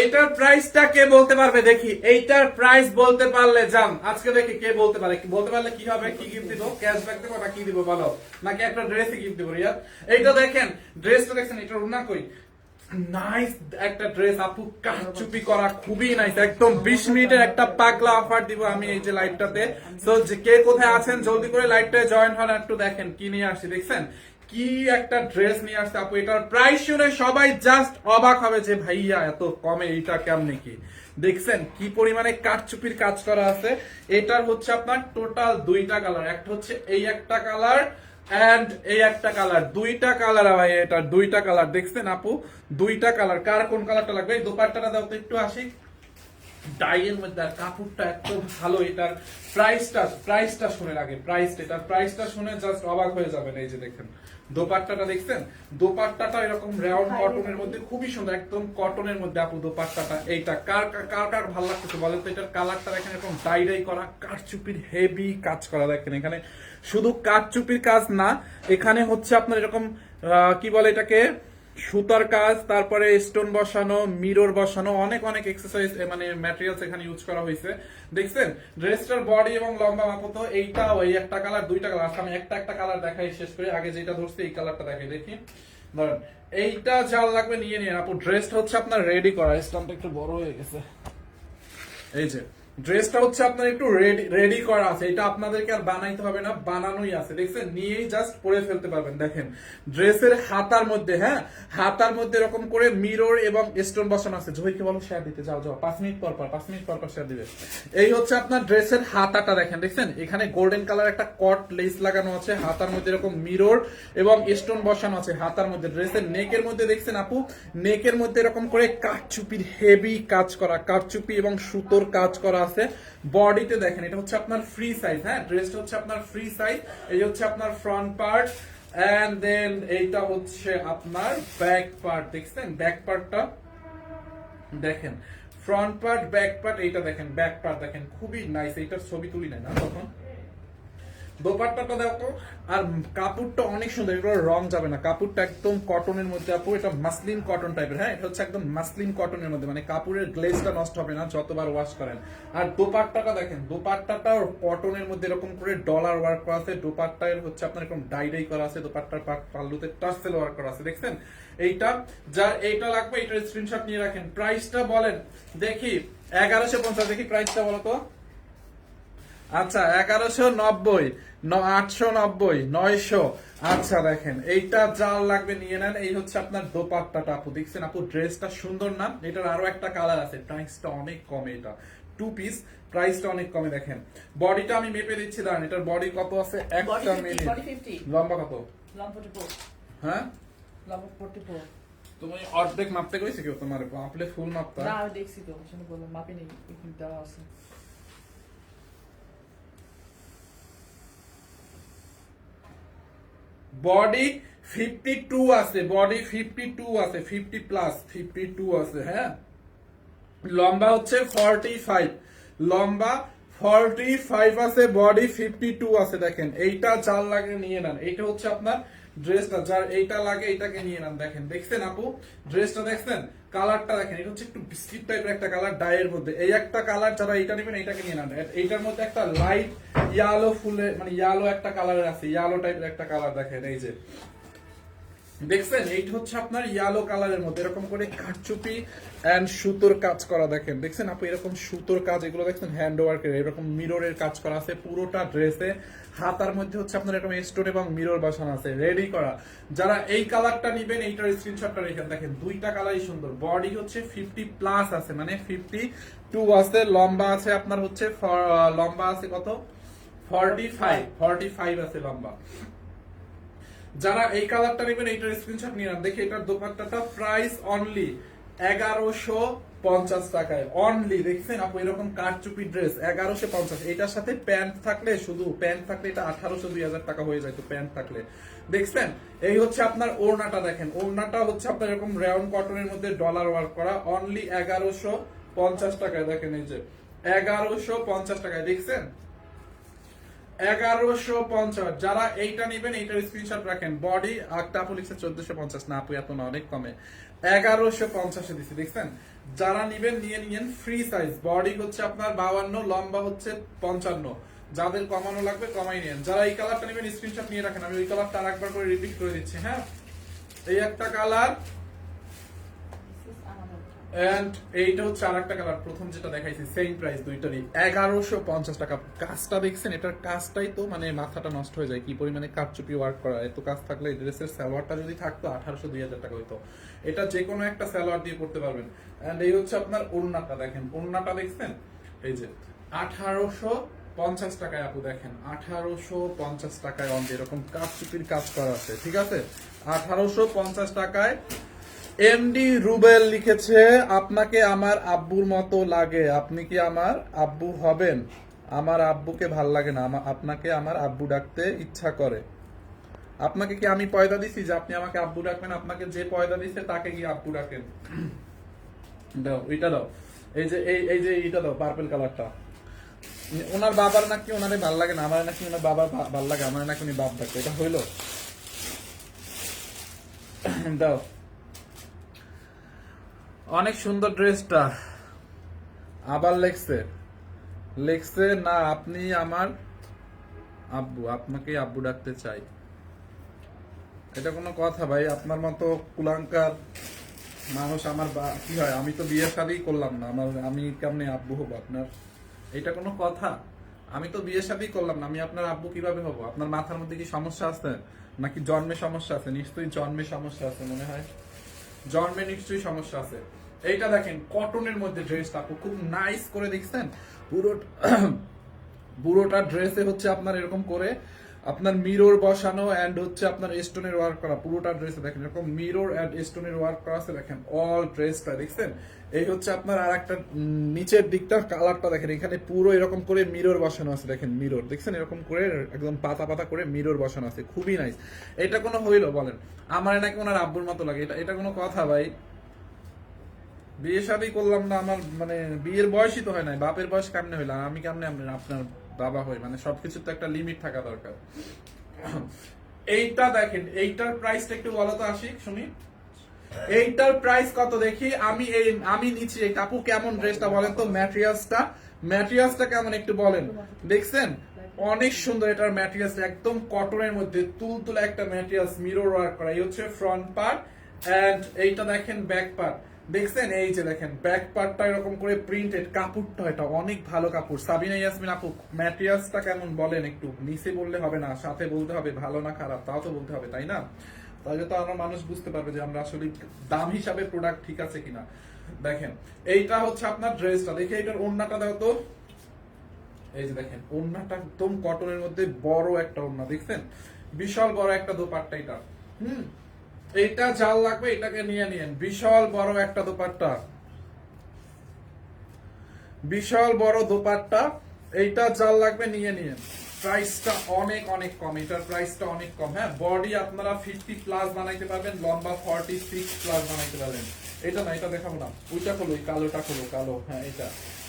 এইটার প্রাইসটা কে বলতে পারবে? দেখি। এইটার প্রাইস বলতে পারলে, যান, আজকে দেখি কে বলতে পারে। বলতে পারলে কি হবে? কি গিফট দিব? ক্যাশব্যাক দেবো না কি দিব, বলো। নাকি একটা ড্রেসই গিফট দিব রিয়া এইটা দেখেন ড্রেসটা দেখছেন, এটা রুনা কই? নাইস একটা ড্রেস আপু, কাচুপি করা, খুবই নাইস একদম 20 মিনিটের একটা পাগলা অফার দিব আমি এই যে লাইভটাতে সো যে কে কোথায় আছেন, জলদি করে লাইভটায় জয়েন হন, একটু দেখেন, কি নিয়ে আসছি, দেখছেন? কি একটা ড্রেস নিয়ে আসছে আপু, এটার প্রাইস শুনে সবাই জাস্ট অবাক হবে যে, ভাইয়া, এত কমে এটা কেমনে কি? দেখছেন কি পরিমাণে কাঠচুপির কাজ করা আছে। এটার হচ্ছে আপনার টোটাল দুইটা কালার একটা হচ্ছে এই একটা কালার এন্ড এই একটা কালার দুইটা কালার ভাই এটা দুইটা কালার দেখছেন আপু, দুইটা কালার কার কোন কালারটা লাগবে? এই দোপাট্টাটা দাও তো একটু আসি। ডাইয়ের মধ্যে আর কাপড়টা এত ভালো এটার প্রাইসটা প্রাইসটা শুনে লাগে প্রাইসটা এটার প্রাইসটা শুনে জাস্ট অবাক হয়ে যাবেন এই যে দেখেন। দোপাট্টাটা দেখছেন? দোপাট্টাটা এরকম রাউন্ড কটনের মধ্যে খুবই সুন্দর একদম কটনের মধ্যে আপু দোপাট্টাটা এইটা। কার কার কার ভালো লাগতেছে বলেন তো? এটার কালারটা দেখেন এরকম ডাই ডাই করা কারচুপির হেভি কাজ করা দেখেন এখানে। শুধু কারচুপির কাজ না এখানে হচ্ছে আপনার এরকম আহ, কি বলে এটাকে? সুতার কাজ, তারপরে স্টোন বসানো মিরর বসানো, অনেক অনেক এক্সারসাইজ মানে ম্যাটেরিয়ালস এখানে ইউজ করা হয়েছে। দেখছেন? ড্রেসটার বডি এবং লম্বা মাপত, এইটা ওই একটা কালার দুইটা কালার আমি একটা একটা কালার দেখাই, শেষ করে আগে যেটা ধরছি, এই কালারটা দেখাই, দেখি। ধরেন, এইটা যার লাগবে নিয়ে নিন। আপু ড্রেসটা হচ্ছে আপনার রেডি করা। স্টাম্পটা একটু বড় হয়ে গেছে। এই যে ড্রেসটা হচ্ছে আপনার একটু রেডি করা আছে। এটা আপনাদেরকে আর বানাইতে হবে না, বানানোই আছে। দেখছেন, নিয়েই জাস্ট পরে ফেলতে পারবেন। দেখেন ড্রেসের হাতার মধ্যে হ্যাঁ? হাতার মধ্যে এরকম করে মিরর এবং স্টোন বসানো আছে। জয়কে বলো শেয়ার দিতে যাও যাও। পাঁচ মিনিট পর পর, পাঁচ মিনিট পর পর শেয়ার দিবে। এই হচ্ছে আপনার ড্রেসের হাতাটা দেখেন। দেখছেন, এখানে গোল্ডেন কালার একটা কট লেস লাগানো আছে। হাতার মধ্যে এরকম মিরর এবং স্টোন বসানো আছে হাতার মধ্যে। ড্রেসের নেকের মধ্যে, দেখছেন আপু? নেকের মধ্যে এরকম করে কাঠচুপির হেভি কাজ করা, কাঠচুপি এবং সুতোর কাজ করা আছে। বডিতে দেখেন, এটা হচ্ছে আপনার ফ্রি সাইজ হ্যাঁ? ড্রেসটা হচ্ছে আপনার ফ্রি সাইজ এই হচ্ছে আপনার ফ্রন্ট পার্ট এন্ড দেন এইটা হচ্ছে আপনার ব্যাক পার্ট দেখছেন? ব্যাক পার্টটা দেখেন। ফ্রন্ট পার্ট ব্যাক পার্ট এইটা দেখেন ব্যাক পার্ট দেখেন। খুবই নাইস এইটার ছবি তুলি নাই না তখন। দোপাট্টাটা দেখো, আর কাপড়টা অনেক সুন্দর এগুলো রং যাবে না। কাপড়টা একদম কটনের মধ্যে, আপু, এটা মাসলিন কটন টাইপের হ্যাঁ? এটা হচ্ছে একদম মাসলিন কটনের মধ্যে মানে কাপড়ের গ্লেজটা নষ্ট হবে না যতবার ওয়াশ করেন। আর দোপাট্টাটা দেখেন দোপাট্টাটা কটনের মধ্যে এরকম করে ডলার ওয়ার্ক করা আছে দোপাট্টায় হচ্ছে আপনার এরকম ডাই ডাই করা আছে, দোপাট্টার পাল্লুতে টার্সেল ওয়ার্ক করা আছে, দেখছেন? এইটা যার এইটা লাগবে, এইটার স্ক্রিনশট নিয়ে রাখেন। প্রাইসটা বলেন, দেখি, এগারোশো পঞ্চাশ, দেখি প্রাইসটা বলো তো। আচ্ছা এগারোশো নব্বই আটশো নব্বই নয়শো। আচ্ছা দেখেন এইটা যার লাগবে নিয়ে নেন এই হচ্ছে আপনার দোপাট্টাটা আপু। দেখছেন আপু ড্রেসটা সুন্দর না? এটার আরও একটা কালার আছে। প্রাইসটা অনেক কমে এটা। টু পিস প্রাইসটা অনেক কমে দেখেন। বডিটা আমি মেপে দিচ্ছি দাঁড়ান এটার বডি কত আছে? একটা মিনিট লম্বা কত? হ্যাঁ? তুমি অর্ধেক মাপতে কইছে কেউ তোমার? মাপলে ফুল মাপতা না দেখছি তো মাপে নেই দেওয়া আছে। বডি ফিফটি টু আছে বডি ফিফটি টু আছে ফিফটি প্লাস ফিফটি টু আছে হ্যাঁ? লম্বা হচ্ছে ফর্টি ফাইভ লম্বা ফর্টি ফাইভ আছে বডি ফিফটি টু আছে, দেখেন। এইটা যার লাগে নিয়ে নেন। এইটা হচ্ছে আপনার ড্রেসটা যার এইটা লাগে এটাকে নিয়ে নেন। দেখেন, দেখছেন আপু? ড্রেসটা দেখছেন? কালারটা দেখেন, এটা হচ্ছে একটু বিস্কিট টাইপের একটা কালার, ডায়ের মধ্যে। এই একটা কালার যারা এইটা নেবেন, এইটাকে নিয়ে নেন। এইটার মধ্যে একটা লাইট ইয়ালো ফুলে মানে ইয়ালো একটা কালারের আছে ইয়ালো টাইপের একটা কালার দেখেন, এই যে। দেখছেন? এইটা হচ্ছে আপনার ইয়েলো কালারের মধ্যে। এরকম করে কাঠচুপি এন্ড সুতোর কাজ করা দেখেন। দেখছেন আপনি এরকম সুতোর কাজ, এগুলো দেখছেন? হ্যান্ড ওয়ার্কের এরকম মিররের কাজ করা আছে পুরোটা ড্রেসে হাতার মধ্যে হচ্ছে আপনার এরকম স্টোন এবং মিরর বসানো আছে রেডি করা। যারা এই কালারটা নিবেন, এইটার স্ক্রিনশটটা রেখে দেখেন, দুইটা কালারই সুন্দর। বডি হচ্ছে ফিফটি প্লাস আছে মানে ফিফটি টু আছে, লম্বা আছে আপনার হচ্ছে লম্বা আছে কত? ফর্টি ফাইভ ফর্টি ফাইভ আছে লম্বা। যারা এই কালারটা নেবেন, এইটার স্ক্রিনশট নিয়ে দেখি, এটার দোপাট্টাটা প্রাইস অনলি এগারোশো পঞ্চাশ টাকায়। অনলি দেখছেন আপু, এরকম কারচুপি ড্রেস এগারোশো পঞ্চাশ। এটার সাথে প্যান্ট থাকলে শুধু প্যান্ট থাকলে এটা আঠারোশো, দুই হাজার টাকা হয়ে যায় তো প্যান্ট থাকলে। দেখছেন? এই হচ্ছে আপনার ওড়নাটা দেখেন। ওড়নাটা হচ্ছে আপনার এরকম রাউন্ড কটনের মধ্যে ডলার ওয়ার্ক করা। অনলি এগারোশো পঞ্চাশ টাকায় দেখেন এই যে। এগারোশো পঞ্চাশ টাকায়, দেখছেন? এগারোশো পঞ্চাশ। যারা এইটা নেবেন, এইটার স্ক্রিনশট রাখেন। বডি একটা পুলিশের চোদ্দশো পঞ্চাশ। না আপু, এত না, অনেক কমে। এগারোশো পঞ্চাশে দিচ্ছি দেখছেন? যারা নিবেন, নিয়ে নিয়েন ফ্রি সাইজ বডি হচ্ছে আপনার বাউান্ন লম্বা হচ্ছে পঞ্চান্ন। যাদের কমানো লাগবে, কমাই নিয়েন। যারা এই কালারটা নেবেন স্ক্রিনশট নিয়ে রাখেন। আমি ওই কালারটা আরেকবার করে রিপিট করে দিচ্ছি হ্যাঁ? এই একটা কালার এন্ড এইটা হচ্ছে আরেকটা কালার প্রথম যেটা দেখাইছি সেম প্রাইস দুইটারই। এগারোশো পঞ্চাশ টাকা। কাজটা দেখছেন, এটার কাজটাই তো মানে মাথাটা নষ্ট হয়ে যায়, কি পরিমাণে কারচুপি ওয়ার্ক করা। এত কাজ থাকলে এই ড্রেসের সালোয়ারটা যদি থাকতো, আঠারোশো দুই হাজার টাকা হইতো। এটা যে কোনো একটা সালোয়ার দিয়ে করতে পারবেন। এন্ড এই হচ্ছে আপনার ওড়নাটা দেখেন। ওড়নাটা দেখছেন? এই যে, আঠারোশো পঞ্চাশ টাকায় আপু দেখেন। আঠারোশো পঞ্চাশ টাকায় অন এরকম কারচুপির কাজ করা আছে, ঠিক আছে? আঠারোশো পঞ্চাশ টাকায় এমডি রুবেল লিখেছে, আপনাকে আমার আব্বুর মতো লাগে। আপনি কি আমার আব্বু হবেন? আমার আব্বুকে ভালো লাগে না। আপনাকে আমার আব্বু ডাকতে ইচ্ছা করে। আপনাকে কি আমি পয়দা দিছি যে আপনি আমাকে আব্বু ডাকবেন? আপনাকে যে পয়দা দিছে তাকে কি আব্বু ডাকেন। দাও, এটা দাও। এই যে, এই এই যে এইটা দাও পার্পল কালারটা ওনার বাবার নাকি ওনারে ভালো লাগে না, আমার নাকি ওনার বাবার ভালো লাগে, আমার নাকি উনি বাপ ডাকে। এটা হইল। দাও। অনেক সুন্দর ড্রেসটা। আবার লেখছে। লেখছে, না, আপনি আমার আব্বু, আপনাকে আব্বু ডাকতে চাই। এটা কোনো কথা ভাই, আপনার মতো কুলাঙ্কার মানুষ আমার কি হয়, আমি তো বিয়ে শাদী করলাম না, আমার, আমি কেমনে আব্বু হব আপনার? এটা কোনো কথা। আমি তো বিয়ে শাদী করলাম না, আমি আপনার আব্বু কীভাবে হব? আপনার মাথার মধ্যে কি সমস্যা আছে? নাকি জন্মে সমস্যা আছে? নিশ্চয়ই জন্মে সমস্যা আছে, মনে হয়। জন্মে নিশ্চয়ই সমস্যা আছে। এইটা দেখেন কটনের মধ্যে ড্রেস আপু খুব নাইস করে দেখছেন? পুরো, পুরোটা ড্রেসে হচ্ছে আপনার এরকম করে আপনার মিরর বসানো এন্ড হচ্ছে আপনার স্টোনের ওয়ার্ক করা, পুরোটা ড্রেসে দেখেন, এরকম মিরর এন্ড স্টোনের ওয়ার্ক করা আছে, দেখেন অল ড্রেসটা দেখছেন? এই হচ্ছে আপনার আর একটা নিচের দিকটা কালারটা দেখেন, এখানে পুরো এরকম করে মিরর বসানো আছে, দেখেন মিরর দেখছেন? এরকম করে, একদম পাতা পাতা করে মিরর বসানো আছে, খুবই নাইস এটা কোনো হইল, বলেন। আমার নাকি ওনার আব্বুর মতো লাগে, এটা এটা কোনো কথা, ভাই। বিয়ে শাদী করলাম না, আমার মানে বিয়ের বয়সই তো হয় নাই, বাপের বয়স কেমনে হইলাম আমি কেমনে আপনার- বাবা হই মানে সবকিছুর তো একটা লিমিট থাকা দরকার। এইটা দেখেন, এইটার প্রাইসটা একটু বলো তো আসি শুনি। এইটার প্রাইস কত দেখি? আমি এই, আমি নিচ্ছি এই কাপু কেমন ড্রেসটা বলেন তো? ম্যাটেরিয়ালসটা ম্যাটেরিয়ালসটা কেমন একটু বলেন? দেখছেন? অনেক সুন্দর এটার ম্যাটেরিয়ালস একদম কটনের মধ্যে তুলতুলে একটা ম্যাটেরিয়ালস মিরর ওয়ার্ক করা। এই হচ্ছে ফ্রন্ট পার্ট এন্ড এইটা দেখেন ব্যাক পার্ট দেখছেন? এই যে দেখেন ব্যাক পার্টটা এরকম করে প্রিন্টেড কাপড়টা এটা অনেক ভালো কাপড়। সাবিনা ইয়াসমিন আপু ম্যাটেরিয়ালসটা কেমন বলেন একটু? নিচে বললে হবে না, সাথে বলতে হবে, ভালো না খারাপ? তাও তো বলতে হবে, তাই না? তাহলে তো আমরা মানুষ বুঝতে পারবে যে আমরা আসলে দাম হিসাবে প্রোডাক্ট ঠিক আছে কিনা। দেখেন, এইটা হচ্ছে আপনার ড্রেসটা দেখে এটার ওড়নাটা দাও তো। এই যে দেখেন ওড়নাটা একদম কটনের মধ্যে বড় একটা ওড়না দেখছেন? বিশাল বড় একটা দোপাট্টা এটা। হুম? এইটা জাল লাগবে, এটাকে নিয়ে নিয়েন বিশাল বড় একটা দোপাট্টা। বিশাল বড় দোপাট্টা। এইটা জাল লাগবে, নিয়ে নিয়েন প্রাইসটা অনেক অনেক কম। এটার প্রাইসটা অনেক কম। হ্যাঁ বডি আপনারা ফিফটি প্লাস বানাইতে পারবেন, লম্বা ফর্টি সিক্স প্লাস বানাইতে পারবেন। এটা না, এটা দেখাবো না। ওইটা খোলো কালোটা খোলো, কালো। হ্যাঁ এটা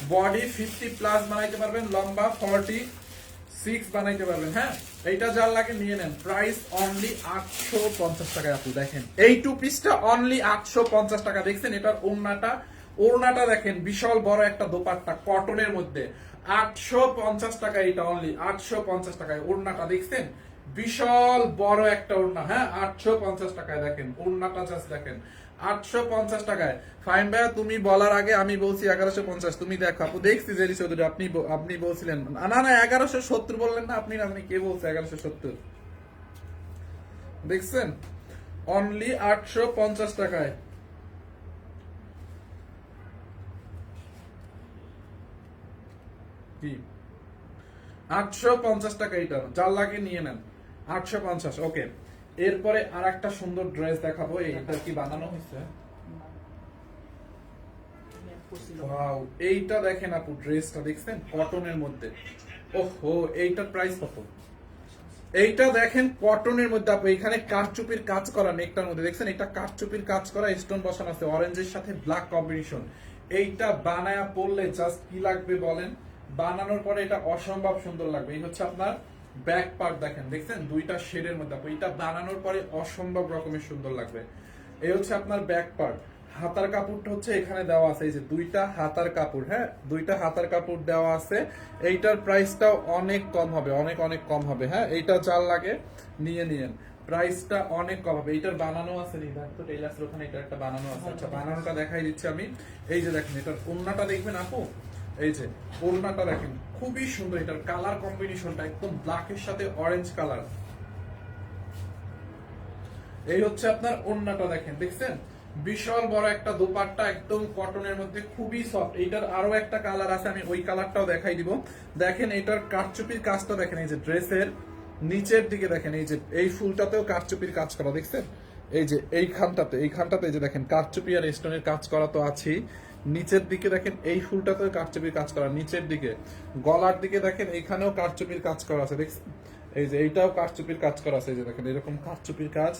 বডি ফিফটি প্লাস বানাইতে পারবেন, লম্বা ফর্টি সিক্স বানাইতে পারবেন হ্যাঁ? এইটা যার লাগে নিয়ে নেন। প্রাইস অনলি আটশো পঞ্চাশ টাকায় আপু, দেখেন। এই টু পিসটা অনলি আটশো পঞ্চাশ টাকা। দেখছেন, এটার ওড়নাটা ওড়নাটা দেখেন, বিশাল বড় একটা দোপাট্টা কটনের মধ্যে। আটশো পঞ্চাশ টাকা এটা অনলি আটশো পঞ্চাশ টাকায় ওড়নাটা, দেখছেন? বিশাল বড় একটা ওড়না হ্যাঁ? আটশো পঞ্চাশ টাকায় দেখেন, ওড়নাটা জাস্ট দেখেন। আটশো পঞ্চাশ টাকায়। ফাইন ভাইয়া, তুমি বলার আগে আমি বলছি এগারোশো পঞ্চাশ। তুমি দেখো, আপু, দেখছি জেরি চৌধুরী আপনি আপনি বলছিলেন। না না, এগারোশো সত্তর বললেন না, আপনি আপনি কে বলছে এগারোশো সত্তর? দেখছেন? অনলি আটশো পঞ্চাশ টাকায়। কি? আটশো পঞ্চাশ টাকা এটা যার লাগে নিয়ে নেন। আটশো পঞ্চাশ, ওকে। এরপরে আর একটা সুন্দর ড্রেস দেখাবো এইটা কি বানানো হয়েছে। ওয়াও এইটা দেখেন আপু, ড্রেসটা দেখছেন? কটনের মধ্যে। ওহো, এইটার প্রাইস কত? এইটা দেখেন কটনের মধ্যে আপু, এখানে কারচুপির কাজ করা নেকটার মধ্যে। দেখছেন, এটা কারচুপির কাজ করা স্টোন বসানো আছে অরেঞ্জের সাথে ব্ল্যাক কম্বিনেশন এইটা বানায়া পড়লে জাস্ট কি লাগবে বলেন? বানানোর পরে এটা অসম্ভব সুন্দর লাগবে। এই হচ্ছে আপনার ব্যাক পার্ট দেখেন, দেখছেন? দুইটা শেডের মধ্যে। আপু, এটা বানানোর পরে অসম্ভব রকমের সুন্দর লাগবে। এই হচ্ছে আপনার ব্যাক পার্ট। হাতার কাপড়টা হচ্ছে এখানে দেওয়া আছে। এই যে দুইটা হাতার কাপড় হ্যাঁ? দুইটা হাতার কাপড় দেওয়া আছে। এইটার প্রাইসটাও অনেক কম হবে, অনেক অনেক কম হবে হ্যাঁ? এইটা চার লাগে, নিয়ে নিয়েন। প্রাইসটা অনেক কম হবে। এইটার বানানো আছে তো টেইলার্সের ওখানে এটা একটা বানানো আছে। আচ্ছা বানানোটা দেখাই দিচ্ছি আমি। এই যে দেখেন, এটার ওন্নাটা দেখবেন, আপু? এই যে, ওড়নাটা দেখেন, খুবই সুন্দর, এটার কালার কম্বিনেশনটা একদম ব্ল্যাকের সাথে অরেঞ্জ কালার এই হচ্ছে আপনার ওড়নাটা দেখেন, দেখছেন? বিশাল বড় একটা দোপাট্টা, একদম কটনের মধ্যে খুবই সফট এইটার আরও একটা কালার আছে, আমি ওই কালারটাও দেখাই দিব। দেখেন এটার কারচুপির কাজটা দেখেন, এই যে ড্রেসের নিচের দিকে দেখেন, এই যে, এই ফুলটাতেও কারচুপির কাজ করা, দেখছেন? এই যে, এই খানটাতে এই খানটাতে এই যে দেখেন, কারচুপি আর স্টোনের কাজ করা তো আছেই। নিচের দিকে দেখেন, এই ফুলটাতেও কারচুপির কাজ করা, নিচের দিকে। গলার দিকে দেখেন, এখানেও কারচুপির কাজ করা আছে, দেখছেন? এই যে এইটাও কারচুপির কাজ করা আছে, এই যে দেখেন, এরকম কারচুপির কাজ।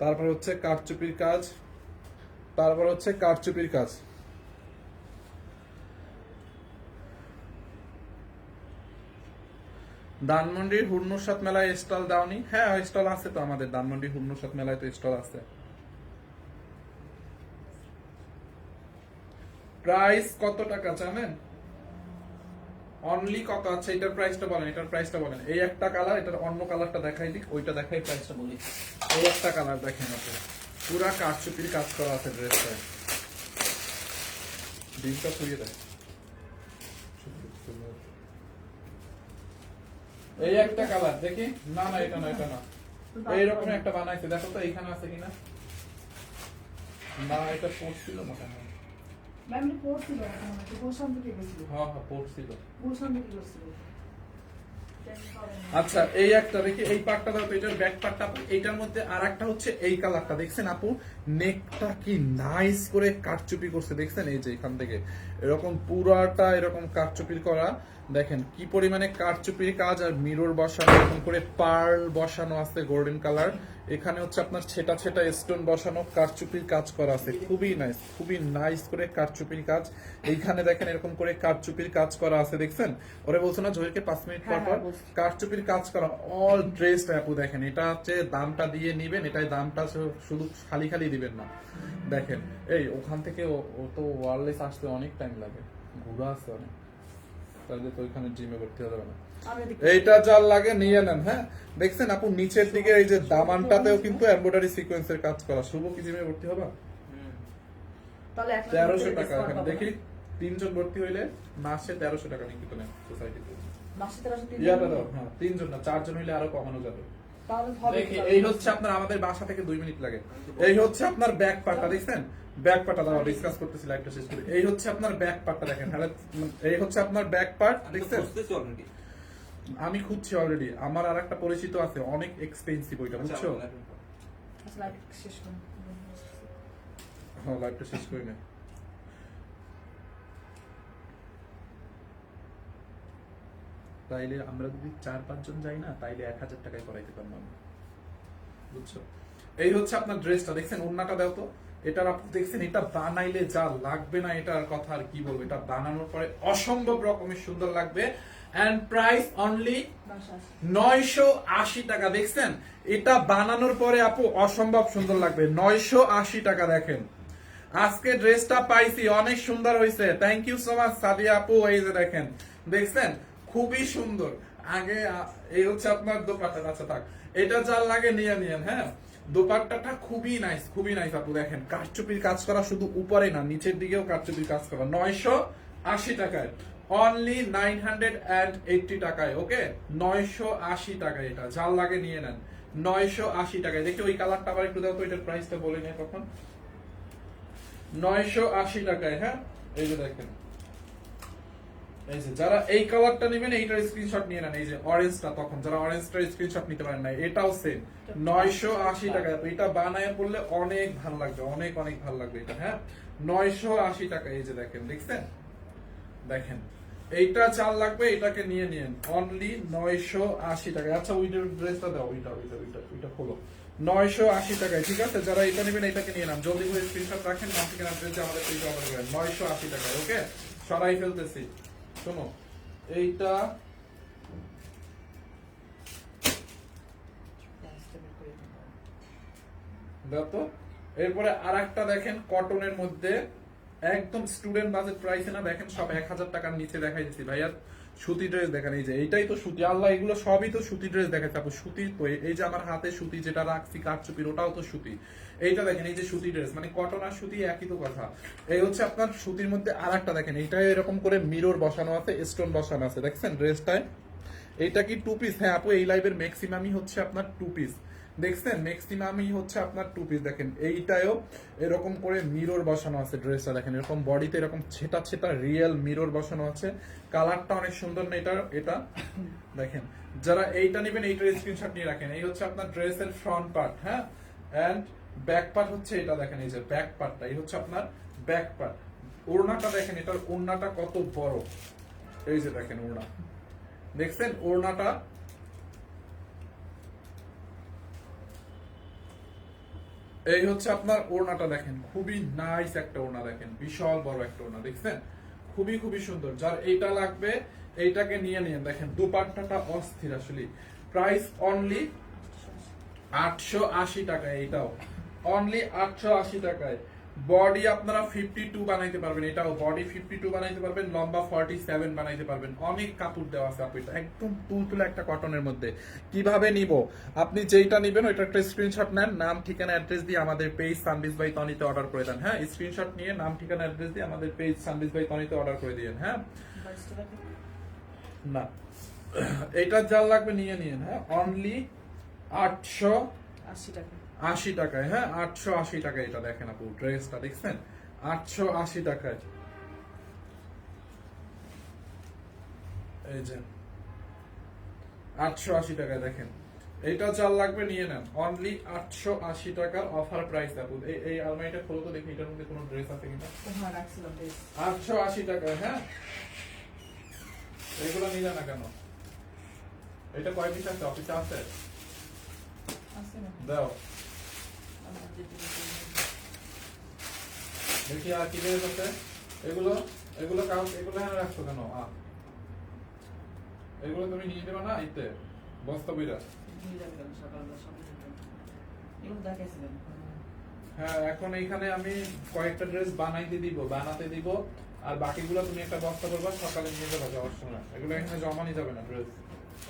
তারপর হচ্ছে কারচুপির কাজ, তারপর হচ্ছে কারচুপির কাজ। ধানমন্ডির হুর্নুসাত মেলায় স্টল দাওনি? হ্যাঁ স্টল আছে তো আমাদের, ধানমন্ডির হুর্নুসাত মেলায় তো স্টল আছে। প্রাইস কত টাকা জানেন? অনলি কত আছে? এটার প্রাইসটা বলেন, এটার প্রাইসটা বলেন। এই একটা কালার এটার অন্য কালারটা দেখাই দিক, ওইটা দেখাই প্রাইসটা বলি। এই একটা কালার দেখেন আপনি। পুরা কারচুপির কাজ করা আছে ড্রেসটা ডিমটা পুড়িয়ে দেয়। এই একটা কালার দেখি? না না, এটা না এটা না। এইরকম একটা বানাইছে। দেখো তো, এইখানে আছে কিনা? না, এটা পড়ছিল মোটামুটি। ম্যাম এটা পড়ছিল এখন আমাকে গুলশান থেকে গেছিল। হ্যাঁ হ্যাঁ পড়ছিল গুলশান থেকে গেছিল। আচ্ছা এই একটা দেখি এই পার্টটা দাও তো এটার ব্যাক পার্টটা এইটার মধ্যে আর একটা হচ্ছে এই কালারটা দেখছেন আপু? নেকটা কি নাইস করে কারচুপি করছে। দেখছেন? এই যে এখান থেকে। এরকম পুরাটা এরকম কারচুপির করা। দেখেন কি পরিমাণে কারচুপির কাজ। আর মিরর বসানো এরকম করে পার্ল বসানো আছে গোল্ডেন কালার এখানে হচ্ছে আপনার ছেটা ছেটা স্টোন বসানো কারচুপির কাজ করা আছে। খুবই নাইস খুবই নাইস করে কারচুপির কাজ। এইখানে দেখেন এরকম করে কারচুপির কাজ করা আছে দেখছেন? ওরে বলছো না জহিরকে পাঁচ মিনিট পর হ্যাঁ, পর? হ্যাঁ, কারচুপির কাজ করা অল ড্রেস আপু দেখেন। এটা হচ্ছে দামটা দিয়ে নিবেন এটাই দামটা শুধু খালি খালি দিবেন না। দেখেন এই ওখান থেকে ও- তো ওয়ারলেস আসতে অনেক টাইম লাগে। ঘুরা আছে অনেক। তাহলে তো ওইখানে জিমে ভর্তি হতে হবে না। এইটা যার লাগে নিয়ে নেন হ্যাঁ? দেখছেন আপু নিচের দিকে এই যে দামানটাতেও কিন্তু এমব্রয়ডারি সিকোয়েন্সের কাজ করা। শুভ কি জিমে ভর্তি হবে? তেরোশো টাকা। দেখি তিনজন ভর্তি হইলে মাসে তেরোশো টাকা নিকিত নেন সোসাইটিতে ইয়াটা দাও হ্যাঁ তিনজন না চারজন হইলে আরও কমানো যাবে। এই হচ্ছে আপনার আমাদের বাসা থেকে দুই মিনিট লাগে। এই হচ্ছে আপনার ব্যাক পার্টটা দেখছেন? ব্যাক পার্টটা দাও ডিসকাস করতেছি লাইভটা শেষ করে। এই হচ্ছে আপনার ব্যাক পার্টটা দেখেন তাহলে এই হচ্ছে আপনার ব্যাক পার্ট দেখছেন? আমি খুঁজছি অলরেডি আমার আর একটা পরিচিত আছে অনেক এক্সপেন্সিভ ওইটা বুঝছ? আচ্ছা, শেষ হ্যাঁ শেষ করি না। তাইলে আমরা যদি চার পাঁচজন যাই না তাইলে এক হাজার টাকায় করাইতে পারব আমরা। বুঝছ? এই হচ্ছে আপনার ড্রেসটা দেখছেন? ওন্নাটা দাও তো। এটার আপনি দেখছেন এটা বানাইলে যা লাগবে না এটার কথা আর কি বলব? এটা বানানোর পরে অসম্ভব রকমের সুন্দর লাগবে। এন্ড প্রাইস অনলি নয়শো আশি। টাকা। দেখছেন? এটা বানানোর পরে আপু অসম্ভব সুন্দর লাগবে। নয়শো আশি টাকা দেখেন। আজকে ড্রেসটা পাইছি, অনেক সুন্দর হয়েছে thank you so much Sadia আপু। এই যে দেখেন, দেখছেন? খুবই সুন্দর। আগে এই হচ্ছে আপনার দোপাট্টা। আচ্ছা থাক, এটা যার লাগে নিয়ে নিয়েন হ্যাঁ? দোপাট্টাটা খুবই নাইস খুবই নাইস আপু। দেখেন, কারচুপির কাজ করা শুধু উপরে না, নিচের দিকেও কারচুপির কাজ করা। নয়শো আশি টাকায়। Only nine hundred and eighty টাকায় ওকে নয়শো আশি টাকায় এটা যার লাগে নিয়ে নেন। নয়শো আশি টাকায়। দেখি ওই কালারটা আবার একটু তো এটার প্রাইসটা বলে নিয়ে কখন নয়শো আশি টাকায় হ্যাঁ? এই যে দেখেন। এই যে যারা এই কালারটা নেবেন এইটার স্ক্রিনশট নিয়ে নেন। এই যে অরেঞ্জটা তখন যারা অরেঞ্জটার স্ক্রিনশট নিতে পারেন না এটাও সেম নয়শো আশি টাকা এটা বানায় পড়লে অনেক ভালো লাগবে অনেক অনেক ভালো লাগবে এটা হ্যাঁ? নয়শো আশি টাকা এই যে দেখেন দেখছেন? দেখেন, এইটা চাল লাগবে, এটাকে নিয়ে নিন অনলি নয়শো আশি টাকা আচ্ছা ওইটার ড্রেসটা দাও, ওইটা ওইটা ওইটা ওইটা খোলো। নয়শো আশি টাকায়, ঠিক আছে? যারা এটা নেবেন, এটাকে নিয়ে নাম জলদি করে স্ক্রিনশট রাখেন নাম ঠিকানা ড্রেস আমাদের পেজে অর্ডার করেন নয়শো আশি টাকায় ওকে সরাই ফেলতেছি। শোনো, এইটা তো। এরপরে আর একটা দেখেন কটনের মধ্যে একদম স্টুডেন্ট বাজেট প্রাইসে না দেখেন সব এক হাজার টাকার নিচে দেখাই দিচ্ছি। ভাইয়া সুতি ড্রেস দেখেন, এই যে এইটাই তো সুতি। আল্লাহ, এগুলো সবই তো সুতি ড্রেস দেখাচ্ছে আপু। সুতি তো, এই- যে আমার হাতে সুতি যেটা রাখছি কাঠচুপির ওটাও তো সুতি। এইটা দেখেন, এই যে সুতি ড্রেস মানে কটন আর সুতি একই তো কথা। এই হচ্ছে আপনার সুতির মধ্যে আর একটা দেখেন, এইটা এরকম করে মিরর বসানো আছে স্টোন বসানো আছে। দেখছেন ড্রেসটায় এইটা কি টু পিস হ্যাঁ আপু, এই লাইভের ম্যাক্সিমামই হচ্ছে আপনার টু পিস দেখছেন ম্যাক্সিমামই হচ্ছে আপনার টু পিস দেখেন এইটাও এরকম করে মিরর বসানো আছে ড্রেসটা দেখেন, এরকম বডিতে এরকম ছেটা ছেটা রিয়েল মিরর বসানো আছে। কালারটা অনেক সুন্দর না এটা এটা? দেখেন, যারা এইটা নেবেন, এইটার স্ক্রিনশট নিয়ে রাখেন। এই হচ্ছে আপনার ড্রেসের ফ্রন্ট পার্ট হ্যাঁ? অ্যান্ড ব্যাক পার্ট হচ্ছে এটা, দেখেন, এই যে ব্যাক পার্টটা এই হচ্ছে আপনার ব্যাক পার্ট ওড়নাটা দেখেন, এটার ওড়নাটা কত বড়। এই যে দেখেন, ওড়না। দেখছেন, ওড়নাটা এই হচ্ছে আপনার ওড়নাটা দেখেন। খুবই নাইস একটা ওড়না দেখেন। বিশাল বড় একটা ওড়না, দেখছেন? খুবই খুবই সুন্দর। যার এইটা লাগবে, এইটাকে নিয়ে নিয়ে দেখেন, দুপাট্টাটা অস্থির আসলে। প্রাইস অনলি আটশো আশি টাকায় এইটাও। অনলি আটশো আশি টাকায়। বডি আপনারা ফিফটি টু বানাইতে পারবেন, এটাও বডি ফিফটি টু বানাইতে পারবেন, লম্বা ফর্টি সেভেন বানাইতে পারবেন। অনেক কাপড় দেওয়া আছে আপু একদম তুলতুলে একটা কটনের মধ্যে। কীভাবে নিব? আপনি যেইটা নিবেন ওইটা একটা স্ক্রিনশট নেন, নাম, ঠিকানা অ্যাড্রেস দিয়ে আমাদের পেজ সানবিজ বাই তনিতে অর্ডার করে দেন। হ্যাঁ স্ক্রিনশট নিয়ে নাম, ঠিকানা অ্যাড্রেস দিয়ে আমাদের পেজ সানবিজ বাই তনিতে অর্ডার করে দিন হ্যাঁ? না। এটা যার লাগবে, নিয়ে নিন হ্যাঁ? অনলি আটশো আশি টাকা। আশি টাকায় হ্যাঁ? আটশো আশি টাকায় এটা দেখেন আপু ড্রেসটা দেখছেন? আটশো আশি টাকায়। এই যে আটশো আশি টাকায় দেখেন। এইটা চাল লাগবে নিয়ে নেন। অনলি আটশো আশি টাকার অফার প্রাইস আপু। এই আলমারিটা খোলো তো দেখি এটার মধ্যে কোনো ড্রেস আছে কিনা? হ্যাঁ আটশো আশি টাকা হ্যাঁ? এগুলো নিলে না কেন? এটা কয় পিস আছে? অফিসে আছে? দাও। দেখি আর কি আছে। এগুলো এগুলো কাউ এগুলো হ্যাঁ রাখছো কেন? আ। এগুলো তুমি নিয়ে দেবে না বস্তা বইরা। হ্যাঁ এখন এইখানে আমি কয়েকটা ড্রেস বানাইতে দিব বানাতে দিব। আর বাকিগুলো তুমি একটা বস্তা করবা সকালে নিয়ে যাবে যাওয়ার সময়। এগুলো এখানে জমা নিয়ে যাবে না ড্রেস।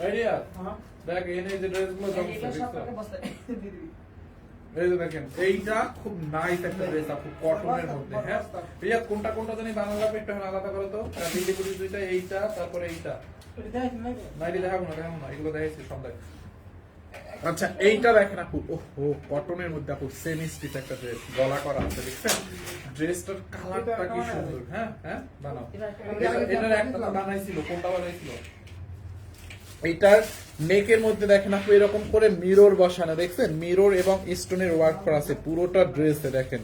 আইডিয়া হ্যাঁ। দেখ এনে যে ড্রেসগুলো জমা এই যে দেখেন এইটা খুব নাইস একটা ড্রেস আপু কটনের মধ্যে হ্যাঁ? রিয়া কোনটা কোনটা জানি বানানো লাগবে একটু আলাদা করো তো। দিল্লি পুরি দুইটা এইটা তারপরে এইটা। নাইটি দেখাবো না দেখাবো না এগুলো দেখাইছি দেখ আচ্ছা এইটা দেখেন আপু ওহো কটনের মধ্যে আপু সেমি স্টিচ একটা ড্রেস গলা করা আছে দেখছেন? ড্রেসটার কালারটা কি সুন্দর হ্যাঁ হ্যাঁ বানাও। এটা- এটার একটা বানাইছিল কোনটা বানাইছিল? এইটার নেকের মধ্যে দেখেন আপনি এরকম করে মিরর বসানো, দেখছেন? মিরর এবং স্টোনের ওয়ার্ক করা আছে, পুরোটা ড্রেসে দেখেন।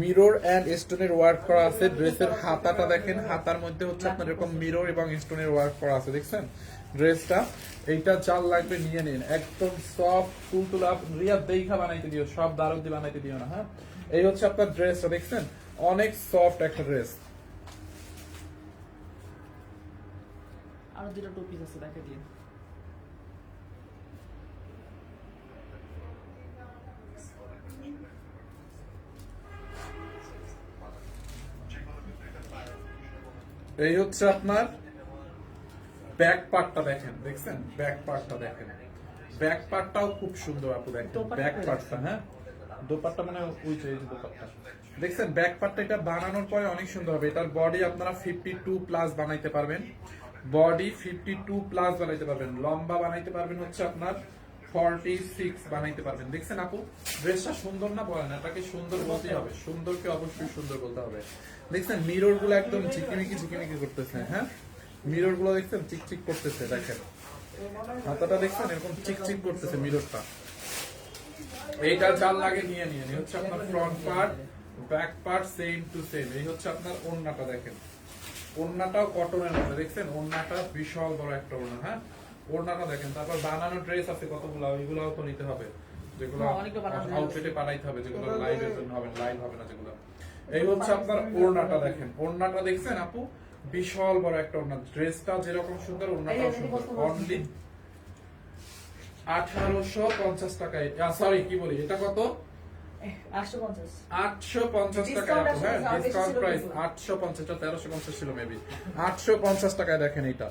মিরর অ্যান্ড স্টোনের ওয়ার্ক করা আছে ড্রেসের হাতাটা দেখেন, হাতার মধ্যে হচ্ছে আপনার এরকম মিরর এবং স্টোনের ওয়ার্ক করা আছে, দেখছেন? ড্রেসটা এইটা চাল লাগবে নিয়ে নিন। একদম সফট তুলতুলা রিয়া দেখা বানাইতে দিও, সব দারুণ দিয়ে বানাইতে দিও না হ্যাঁ? এই হচ্ছে আপনার ড্রেসটা দেখছেন? অনেক সফট একটা ড্রেস আরও দুটো টুপিস আছে, দেখে দিয়ে এই হচ্ছে আপনার ব্যাক পার্টটা দেখেন দেখছেন? ব্যাক পার্টটা দেখেন। ব্যাক পার্টটাও খুব সুন্দর আপু দেখেন। ব্যাক পার্টটা হ্যাঁ? দোপাট্টা মানে ওই যে দোপাট্টা। দেখছেন ব্যাক পার্টটা এটা বানানোর পরে অনেক সুন্দর হবে। এটার বডি আপনারা ফিফটি টু প্লাস বানাইতে পারবেন। বডি ফিফটি টু প্লাস বানাইতে পারবেন। লম্বা বানাইতে পারবেন হচ্ছে আপনার ফর্টি হ্যাঁ? এইটা জাল লাগে নিয়ে হচ্ছে আপনার front part back part same to same এই হচ্ছে আপনার ওড়নাটা, দেখেন। ওড়নাটাও কটনের মধ্যে, দেখছেন? ওড়নাটা বিশাল বড় একটা ওড়না হ্যাঁ? ওড়নাটা দেখেন তারপর বানানো ড্রেস আছে কতগুলো ওইগুলাও তো নিতে হবে। যেগুলো হ্যাঁ, অনেকগুলো বানানো আউটফিটে পাঠাইতে হবে যেগুলো লাইভের জন্য হবে লাইভ হবে না যেগুলো। এই হচ্ছে আপনার ওড়নাটা দেখেন। ওড়নাটা দেখছেন আপু? বিশাল বড় একটা ওড়না। ড্রেসটা যেরকম সুন্দর ওড়নাটাও সুন্দর। অনলি আঠারোশো পঞ্চাশ টাকায়। সরি কি বলি? এটা কত? আটশো পঞ্চাশ। আটশো টাকা হ্যাঁ ডিসকাউন্ট প্রাইস আটশো পঞ্চাশ তেরোশো পঞ্চাশ ছিল মেবি আটশো পঞ্চাশ টাকায় দেখেন এটা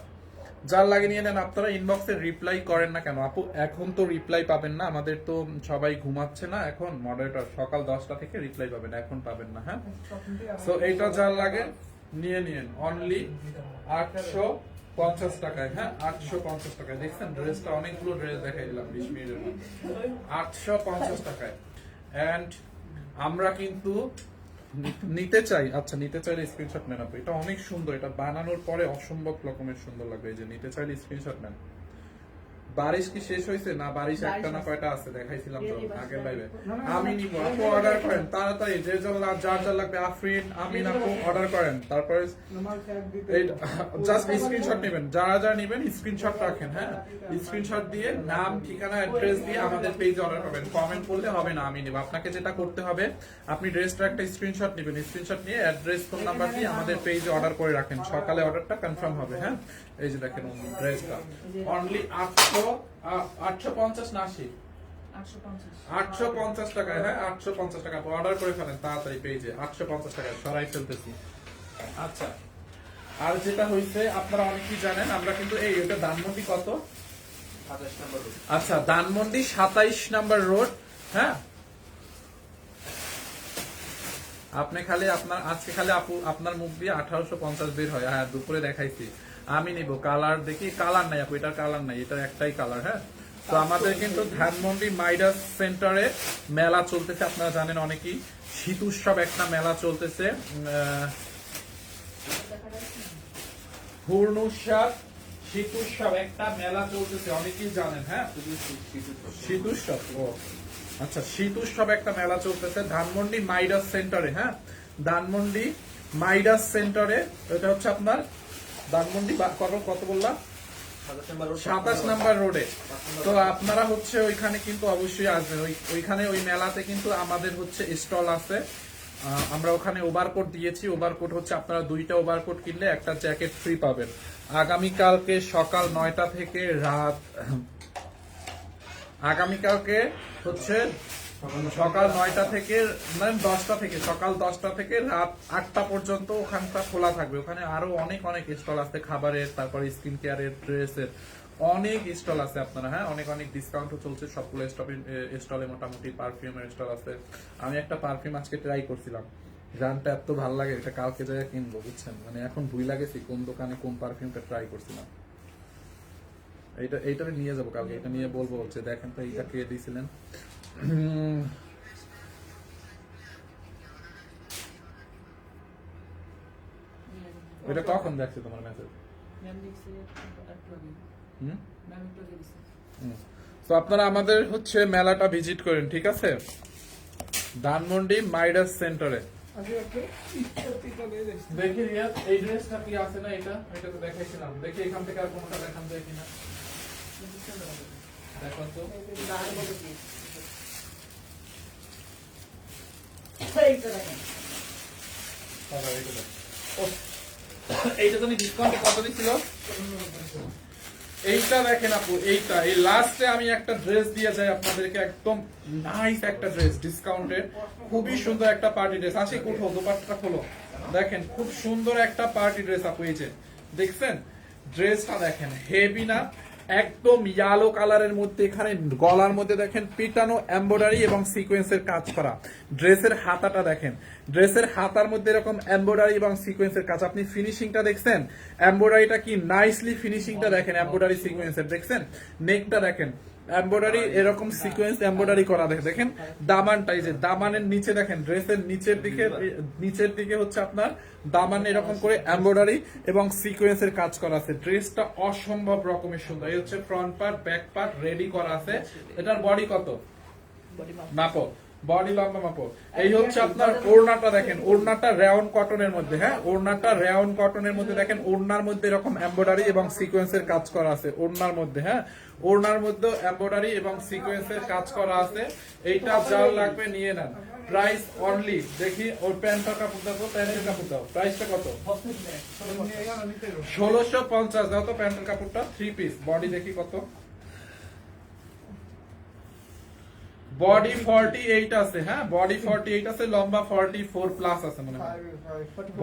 যার লাগে নিয়ে নেন, আপনারা ইনবক্সে রিপ্লাই করেন না কেন? আপু, এখন তো রিপ্লাই পাবেন না, আমাদের তো সবাই ঘুমাচ্ছে না এখন মডারেটর সকাল দশটা থেকে রিপ্লাই পাবেন, এখন পাবেন না হ্যাঁ? সো এইটা যার লাগে, নিয়ে নিন অনলি আটশো পঞ্চাশ টাকায় হ্যাঁ? আটশো পঞ্চাশ টাকায়। দেখছেন ড্রেসটা অনেকগুলো ড্রেস দেখাই দিলাম, বিশ মিনিটের মধ্যে। আটশো পঞ্চাশ টাকায়। অ্যান্ড আমরা কিন্তু নিতে চাই আচ্ছা নিতে চাইলে স্ক্রিনশট নেন আপু এটা অনেক সুন্দর, এটা বানানোর পরে অসম্ভব রকমের সুন্দর লাগবে, এই যে নিতে চাইলে স্ক্রিনশট নেন। বারিশ কি শেষ হয়েছে না বারিশ একটা না কয়টা আছে দেখাইছিলাম তো আগের লাইভে না, না, আমি নিব আপু অর্ডার করেন তাড়াতাড়ি যে যার যার যার লাগবে আফরিন আমিন আপু অর্ডার করেন তারপরে জাস্ট স্ক্রিনশট নেবেন যারা যারা নেবেন স্ক্রিনশট রাখেন হ্যাঁ? স্ক্রিনশট দিয়ে নাম ঠিকানা অ্যাড্রেস দিয়ে আমাদের পেজে অর্ডার করবেন। কমেন্ট করলে হবে না আমি নেব। আপনাকে যেটা করতে হবে আপনি ড্রেসটা একটা স্ক্রিনশট নেবেন। স্ক্রিনশট নিয়ে অ্যাড্রেস ফোন নাম্বার দিয়ে আমাদের পেজে অর্ডার করে রাখেন। সকালে অর্ডারটা কনফার্ম হবে হ্যাঁ? এই যে দেখেন ড্রেসটা অনলি আটশো আটশো পঞ্চাশ না আশি? আটশো পঞ্চাশ। টাকায় হ্যাঁ আটশো পঞ্চাশ টাকা। অর্ডার করে ফেলেন তাড়াতাড়ি পেজে আটশো পঞ্চাশ টাকায় সরাই ফেলতেছি। আচ্ছা। আর যেটা হয়েছে আপনারা অনেকেই জানেন আমরা কিন্তু এই এটা ধানমন্ডি কত? আচ্ছা ধানমন্ডি সাতাইশ নাম্বার রোড হ্যাঁ? আপনি খালি আপনার আজকে খালি আপু আপনার মুখ দিয়ে আঠারোশো পঞ্চাশ বের হয়। হ্যাঁ দুপুরে দেখাইছি। আমি নিব কালার দেখি কালার নাই এটার কালার নাই, এটার একটাই কালার হ্যাঁ? তো আমাদের কিন্তু ধানমন্ডি মাইডাস সেন্টারে মেলা চলতেছে, আপনারা জানেন অনেকেই। শীত উৎসব একটা মেলা চলতেছে একটা মেলা চলতেছে ধানমন্ডি মাইডাস সেন্টারে হ্যাঁ? ধানমন্ডি মাইডাস সেন্টারে, এটা হচ্ছে আপনার ধানমন্ডি কত বললাম? সাতাশ নাম্বার রোডে। তো আপনারা হচ্ছে ওইখানে কিন্তু অবশ্যই আসবেন। ওইখানে ওই মেলাতে কিন্তু আমাদের হচ্ছে স্টল আছে। আমরা ওখানে ওভারকোট দিয়েছি। ওভারকোট হচ্ছে আপনারা দুইটা ওভারকোট কিনলে একটা জ্যাকেট ফ্রি পাবেন। আগামীকালকে সকাল নয়টা থেকে রাত আগামীকালকে হচ্ছে সকাল নয়টা থেকে মানে দশটা থেকে, সকাল দশটা থেকে রাত আটটা পর্যন্ত ওখানটা খোলা থাকবে। ওখানে আরও অনেক অনেক স্টল আছে, খাবারের, তারপরে স্কিন কেয়ারের ড্রেসের, অনেক স্টল আছে আপনারা হ্যাঁ? অনেক অনেক ডিসকাউন্টও চলছে, সবগুলো স্টলে মোটামুটি পারফিউমের স্টল আছে। আমি একটা পারফিউম আজকে ট্রাই করছিলাম। গানটা এত ভালো লাগে, এটা কালকে যায় কিনবো, বুঝছেন? মানে এখন ভুল লাগেছি কোন দোকানে কোন পারফিউমটা ট্রাই করছিলাম। এইটা এইটা নিয়ে যাব কালকে, এটা নিয়ে বলব হচ্ছে, দেখেন তো এইটা কে দিয়েছিলেন উম, এটা কখন দেখছে তোমার মেসেজ তো আপনারা আমাদের হচ্ছে মেলাটা ভিজিট করেন ঠিক আছে? ধানমন্ডি মাইডাস সেন্টারে। দেখি রিয়াদ এই ড্রেসটা কি আছে না এটা? এটা তো দেখাইছিলাম। দেখি এখান থেকে আর কোনটা দেখান যায় কিনা। দেখো তো। এইটা একটা ড্রেস খুবই সুন্দর একটা পার্টি ড্রেস আসি কোঠো দোপাট্টা খোলো। দেখেন, খুব সুন্দর একটা পার্টি ড্রেস আপু, এই যে। দেখছেন? ড্রেসটা দেখেন হেভি না একদম ইয়ালো কালারের মধ্যে এখানে গলার মধ্যে দেখেন পিটানো এম্বয়ডারি এবং সিকোয়েন্সের কাজ করা। ড্রেসের হাতাটা দেখেন। ড্রেসের হাতার মধ্যে এরকম এম্বয়ডারি এবং সিকোয়েন্সের কাজ। আপনি ফিনিশিংটা দেখছেন? এম্বয়ডারিটা কি? নাইসলি ফিনিশিংটা দেখেন এম্বয়ডারি সিকোয়েন্সের দেখছেন? নেকটা দেখেন। এমব্রয়ডারি এরকম সিকোয়েন্স এমব্রয়ডারি করা দেখে। দেখেন, দামানটা, এই যে দামানের নিচে দেখেন ড্রেসের নিচের দিকে নিচের দিকে হচ্ছে আপনার দামান এরকম করে এমব্রয়ডারি এবং সিকোয়েন্সের কাজ করা আছে। ড্রেসটা অসম্ভব রকমের সুন্দর। এই হচ্ছে front part back part ready করা আছে। এটার বডি কত? মাপো। বডি লম্বা মাপো। এই হচ্ছে আপনার ওড়নাটা দেখেন। ওড়নাটা রেয়ন কটনের মধ্যে হ্যাঁ? ওড়নাটা রেয়ন কটনের মধ্যে দেখেন, ওড়নার মধ্যে এরকম এমব্রয়ডারি এবং সিকোয়েন্সের কাজ করা আছে, ওড়নার মধ্যে হ্যাঁ? ওড়নার মধ্যে এমব্রয়ডারি এবং সিকোয়েন্সের কাজ করা আছে। এইটা যার লাগবে নিয়ে নেন। প্রাইস অনলি দেখি ওর প্যান্টটা কাপড় দাও প্যান্টের কাপড় দাও। প্রাইসটা কত? ষোলোশো পঞ্চাশ। দাও তো প্যান্টের কাপড়টা। থ্রি পিস বডি দেখি কত? বডি ফর্টি এইট আছে হ্যাঁ? বডি ফর্টি এইট আছে লম্বা ফর্টি ফোর প্লাস আছে মনে হয়।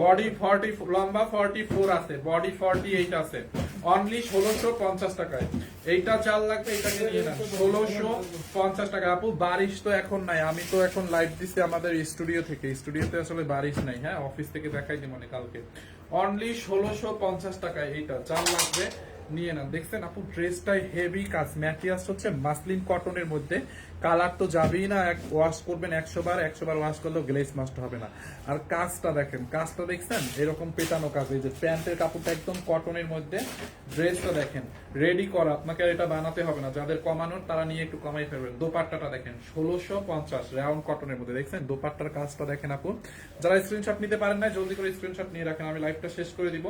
বডি ফর্টি লম্বা ফর্টি ফোর আছে। বডি ফর্টি এইট আছে। অনলি ষোলোশো পঞ্চাশ টাকায়। এইটা চাল লাগবে এটাকে নিয়ে ষোলোশো পঞ্চাশ টাকা। আপু, বারিশ তো এখন নাই। আমি তো এখন লাইভ দিচ্ছি আমাদের স্টুডিও থেকে। স্টুডিওতে আসলে বারিশ নাই হ্যাঁ? অফিস থেকে দেখাই দি মানে কালকে। অনলি ষোলোশো পঞ্চাশ টাকায় এইটা। চাল লাগবে। নিয়ে নেন দেখছেন আপু ড্রেসটাই হেভি কাজ। ম্যাটিয়াস হচ্ছে মাসলিন কটনের মধ্যে। কালার তো যাবেই না, এক ওয়াশ করবেন একশো বার একশো বার ওয়াশ করলেও গ্লেজ মাস্ট হবে না। আর কাজটা দেখেন, কাজটা দেখছেন? এরকম পেটানো কাজ, এই যে প্যান্টের কাপড়টা একদম কটনের মধ্যে। ড্রেসটা দেখেন রেডি করা। আপনাকে এটা বানাতে হবে না। যাদের কমানোর, তারা নিয়ে একটু কমাই ফেলবেন। দোপাট্টাটা দেখেন, ষোলোশো পঞ্চাশ রাউন্ড কটনের মধ্যে। দেখছেন? দোপাট্টার কাজটা দেখেন আপু। যারা স্ক্রিনশট নিতে পারেন না জলদি করে স্ক্রিনশট নিয়ে রাখেন। আমি লাইভটা শেষ করে দিব।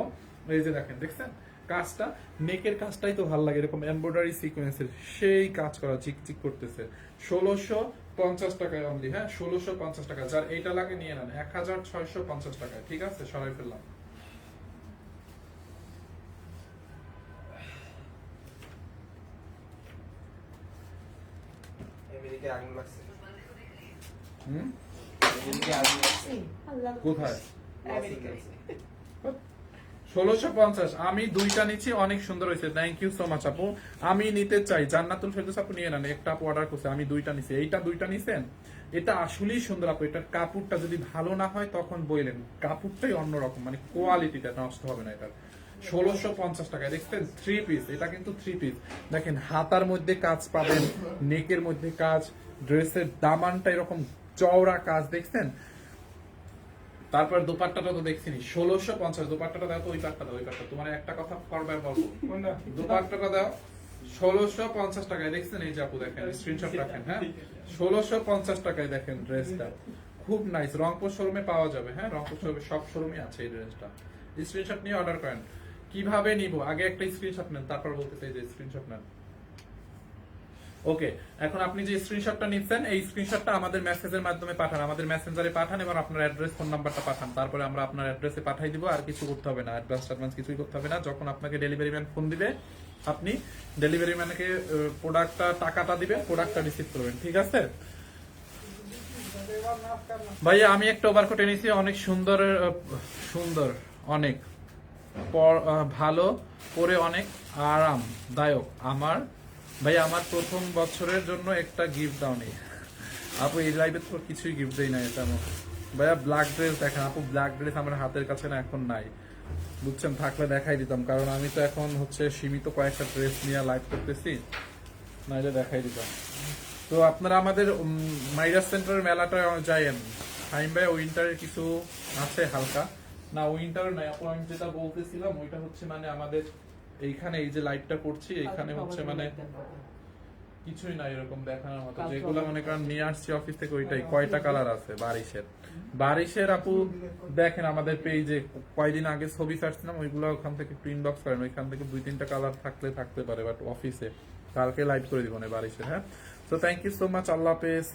এই যে দেখেন, দেখছেন? কাজটা নেকের কাজটাই তো ভালো লাগে এরকম এমব্রয়ডারি সিকোয়েন্সের সেই কাজ করা চিকচিক করতেছে। ষোলোশো পঞ্চাশ টাকায় অনলি হ্যাঁ? ষোলোশো পঞ্চাশ টাকা যার এইটা লাগে নিয়ে নেন এক হাজার ছয়শো পঞ্চাশ টাকায় ঠিক আছে? সরাই ফেললাম। কোথায়? আমেরিকায় ষোলোশো পঞ্চাশ। আমি দুইটা নিচ্ছি, অনেক সুন্দর হয়েছে। থ্যাংক ইউ সো মাচ আপু। আমি নিতে চাই। জান্নাতুল ফেরদৌস আপু নিয়ে নেন। একটা আপু অর্ডার করছে, আমি দুইটা নিছি এইটা দুইটা নিছেন? এটা আসলেই সুন্দর আপু। এটার কাপড়টা যদি ভালো না হয়, তখন বইলেন। কাপড়টাই অন্যরকম মানে কোয়ালিটিটা নষ্ট হবে না এটার। ষোলোশো পঞ্চাশ টাকায়, দেখছেন? থ্রি পিস এটা কিন্তু থ্রি পিস দেখেন, হাতার মধ্যে কাজ পাবেন নেকের মধ্যে কাজ ড্রেসের দামানটা এরকম চওড়া কাজ, দেখছেন? তারপর দোপাট্টাটা তো দেখছিনি ষোলোশো পঞ্চাশ দোপাট্টাটা দাও তো ওই পাটটা দাও ওই পাটটা তোমার একটা কথা করবার বলব দোপাট্টাটা দাও ষোলোশো পঞ্চাশ টাকায় দেখছেন? এই যে আপু দেখেন স্ক্রিনশট রাখেন হ্যাঁ? ষোলোশো পঞ্চাশ টাকায় দেখেন ড্রেসটা। খুব নাইস রংপুর শোরুমে পাওয়া যাবে হ্যাঁ? রংপুর শোরুমে সব শোরুমে আছে এই ড্রেসটা। স্ক্রিনশট নিয়ে অর্ডার করেন। কীভাবে নিব? আগে একটা স্ক্রিনশট নেন তারপর বলতে চাই যে স্ক্রিনশট নেন। ওকে এখন আপনি যে স্ক্রিনশটটা নিচ্ছেন, এই স্ক্রিনশটটা আমাদের মেসেজের মাধ্যমে পাঠান। আমাদের মেসেঞ্জারে পাঠান এবং আপনার অ্যাড্রেস ফোন নাম্বারটা পাঠান। তারপরে আমরা আপনার অ্যাড্রেসে পাঠাই দিব, আর কিছু করতে হবে না। অ্যাডভান্স অ্যাডভান্স কিছুই করতে হবে না। যখন আপনাকে ডেলিভারি ম্যান ফোন দিবে, আপনি ডেলিভারি ম্যানকে প্রোডাক্টটা টাকাটা দিবেন প্রোডাক্টটা রিসিভ করবেন। ঠিক আছে? ভাইয়া, আমি একটা ওভারকোট এনেছি, অনেক সুন্দর সুন্দর, অনেক। ভালো, পরে অনেক আরামদায়ক। আমার ভাই, আমার প্রথম বছরের জন্য একটা গিফট দাও নেই আপু, এই লাইভে তো কিছুই গিফট দেই না এটা ভাইয়া ব্ল্যাক ড্রেস দেখেন, আপু ব্ল্যাক ড্রেস আমার হাতের কাছে না এখন নাই। বুঝছেন, থাকলে দেখাই দিতাম, কারণ আমি তো এখন হচ্ছে সীমিত কয়েকটা ড্রেস নিয়ে লাইভ করতেছি, নাইলে দেখাই দিতাম। তো আপনারা আমাদের মাইরাস সেন্টারের মেলাটা যাইয়েন হাইম ভাই উইন্টারের কিছু আছে হালকা। না উইন্টার নাই, আপু, আমি যেটা বলতেছিলাম, ওইটা হচ্ছে মানে আমাদের এইখানে এই যে লাইটটা করছি এইখানে হচ্ছে মানে কিছুই নাই এরকম দেখানোর মতো। যেগুলো মনে করেন নিয়ে আসছি অফিস থেকে ওইটাই কয়টা কালার আছে? বারিশের। বারিশের আপু দেখেন আমাদের পেজে কয়দিন আগে ছবি ছাড়ছিলাম ওইগুলো ওখান থেকে প্রিন্ট বক্স করেন। ওইখান থেকে দুই তিনটা কালার থাকলে থাকতে পারে বাট অফিসে কালকে লাইভ করে দিব না বারিশের হ্যাঁ? তো থ্যাংক ইউ সো মাচ আল্লাহ হাফেজ।